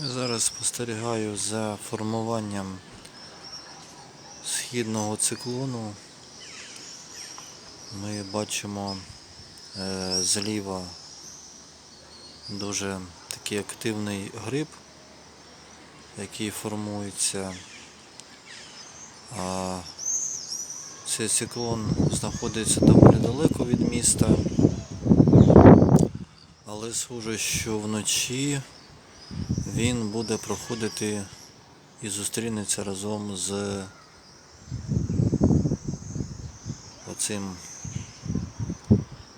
Зараз спостерігаю за формуванням східного циклону. Ми бачимо е, зліва дуже такий активний гриб, який формується. А цей циклон знаходиться доволі далеко від міста, але схоже, що вночі він буде проходити і зустрінеться разом з оцим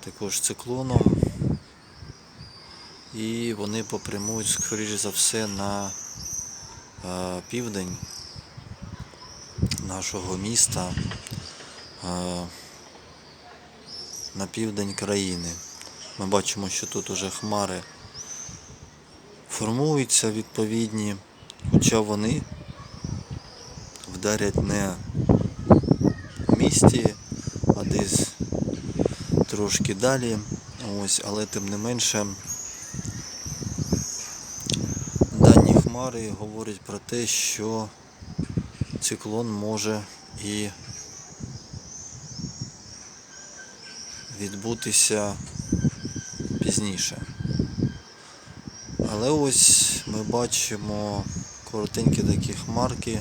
також циклоном. І вони попрямують, скоріш за все, на е, південь нашого міста, е, на південь країни. Ми бачимо, що тут уже хмари формуються відповідні, хоча вони вдарять не в місті, а десь трошки далі. Ось, але тим не менше дані хмари говорять про те, що циклон може і відбутися пізніше. Але ось ми бачимо коротенькі такі хмарки,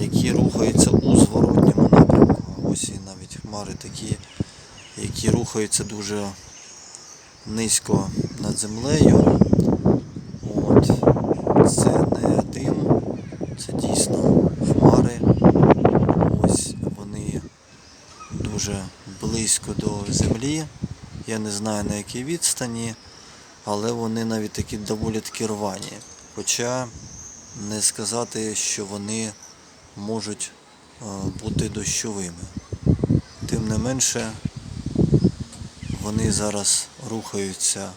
які рухаються у зворотньому напрямку. Ось і навіть хмари такі, які рухаються дуже низько над землею. От. Це не дим, це дійсно хмари. Ось вони дуже близько до землі. Я не знаю на якій відстані але вони навіть такі доволі таки рвані. Хоча не сказати, що вони можуть е, бути дощовими. Тим не менше, вони зараз рухаються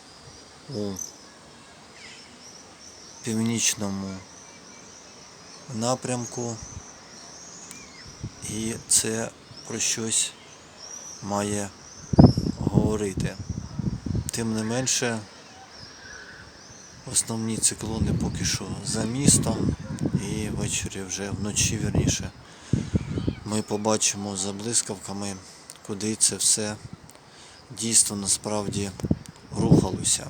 у північному напрямку, і це про щось має говорити. Тим не менше, Основні циклони поки що за містом і ввечері вже вночі вірніше. Ми побачимо за блискавками, куди це все дійсно насправді рухалося.